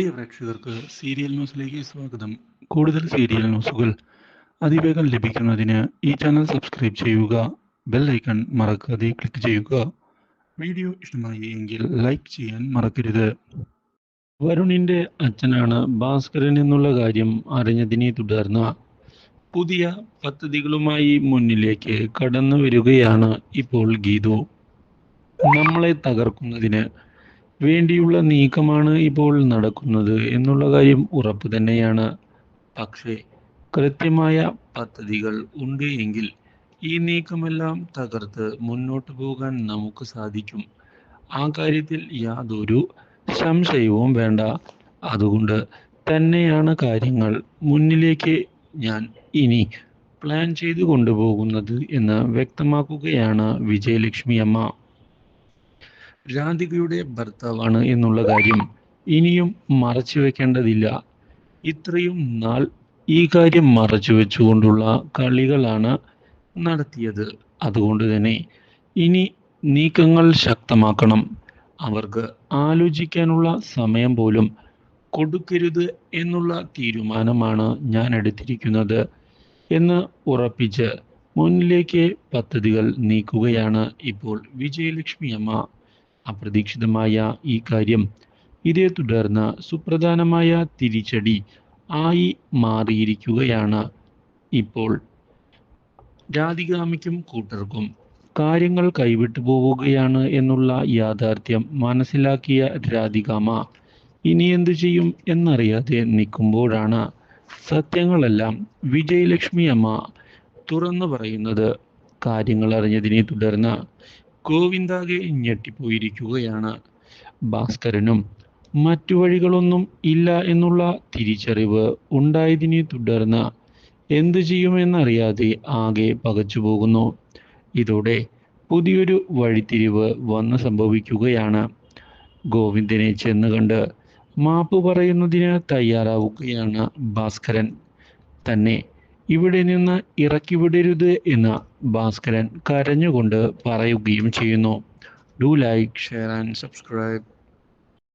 പ്രിയ പ്രേക്ഷകർക്ക് സീരിയൽ ന്യൂസിലേക്ക് സ്വാഗതം. കൂടുതൽ സീരിയൽ ന്യൂസുകൾ അതിവേഗം ലഭിക്കുന്നതിന് ഈ ചാനൽ സബ്സ്ക്രൈബ് ചെയ്യുക ബെൽ ഐക്കൺ മറക്കാതെ ക്ലിക്ക് ചെയ്യുക. വീഡിയോ ഇഷ്ടമായി എങ്കിൽ ലൈക്ക് ചെയ്യാൻ മറക്കരുത്. വരുണിന്റെ അച്ഛനാണ് ഭാസ്കരൻ എന്നുള്ള കാര്യം അറിഞ്ഞതിനെ തുടർന്ന് പുതിയ പദ്ധതികളുമായി മുന്നിലേക്ക് കടന്നു വരികയാണ് ഇപ്പോൾ ഗീതു. നമ്മളെ തകർക്കുന്നതിന് വേണ്ടിയുള്ള നീക്കമാണ് ഇപ്പോൾ നടക്കുന്നത് എന്നുള്ള കാര്യം ഉറപ്പ് തന്നെയാണ്. പക്ഷേ കൃത്യമായ പദ്ധതികൾ ഉണ്ട് എങ്കിൽ ഈ നീക്കമെല്ലാം തകർത്ത് മുന്നോട്ട് പോകാൻ നമുക്ക് സാധിക്കും. ആ കാര്യത്തിൽ യാതൊരു സംശയവും വേണ്ട. അതുകൊണ്ട് തന്നെയാണ് കാര്യങ്ങൾ മുന്നിലേക്ക് ഞാൻ ഇനി പ്ലാൻ ചെയ്തു കൊണ്ടുപോകുന്നത് എന്ന് വ്യക്തമാക്കുകയാണ് വിജയലക്ഷ്മി അമ്മ. രാധികയുടെ ഭർത്താവാണ് എന്നുള്ള കാര്യം ഇനിയും മറച്ചു വെക്കേണ്ടതില്ല. ഇത്രയും നാൾ ഈ കാര്യം മറച്ചു വെച്ചുകൊണ്ടുള്ള കളികളാണ് നടത്തിയത്. അതുകൊണ്ട് തന്നെ ഇനി നീക്കങ്ങൾ ശക്തമാക്കണം. അവർക്ക് ആലോചിക്കാനുള്ള സമയം പോലും കൊടുക്കരുത് എന്നുള്ള തീരുമാനമാണ് ഞാൻ എടുത്തിരിക്കുന്നത് എന്ന് ഉറപ്പിച്ച് മുന്നിലേക്ക് പദ്ധതികൾ നീക്കുകയാണ് ഇപ്പോൾ വിജയലക്ഷ്മി അമ്മ അപ്രതീക്ഷിതമായ ഈ കാര്യം. ഇതേ തുടർന്ന് സുപ്രധാനമായ തിരിച്ചടി ആയി മാറിയിരിക്കുകയാണ് ഇപ്പോൾ. രാധികാമിക്കും കൂട്ടർക്കും കാര്യങ്ങൾ കൈവിട്ടു പോവുകയാണ് എന്നുള്ള യാഥാർത്ഥ്യം മനസ്സിലാക്കിയ രാധികാമ ഇനി എന്തു ചെയ്യും എന്നറിയാതെ നിൽക്കുമ്പോഴാണ് സത്യങ്ങളെല്ലാം വിജയലക്ഷ്മി അമ്മ തുറന്നു പറയുന്നത്. കാര്യങ്ങൾ അറിഞ്ഞതിനെ തുടർന്ന് ഗോവിന്ദാകെ ഞെട്ടിപ്പോയിരിക്കുകയാണ്. ഭാസ്കരനും മറ്റു വഴികളൊന്നും ഇല്ല എന്നുള്ള തിരിച്ചറിവ് ഉണ്ടായതിനെ തുടർന്ന് എന്തു ചെയ്യുമെന്നറിയാതെ ആകെ പകച്ചു പോകുന്നു. ഇതോടെ പുതിയൊരു വഴിത്തിരിവ് വന്ന് സംഭവിക്കുകയാണ്. ഗോവിന്ദനെ ചെന്ന് കണ്ട് മാപ്പ് പറയുന്നതിന് തയ്യാറാവുകയാണ് ഭാസ്കരൻ. തന്നെ ഇവിടെ നിന്ന് ഇറക്കിവിടരുത് എന്ന് ഭാസ്കരൻ കരഞ്ഞുകൊണ്ട് പറയുകയും ചെയ്യുന്നു. Do like share and subscribe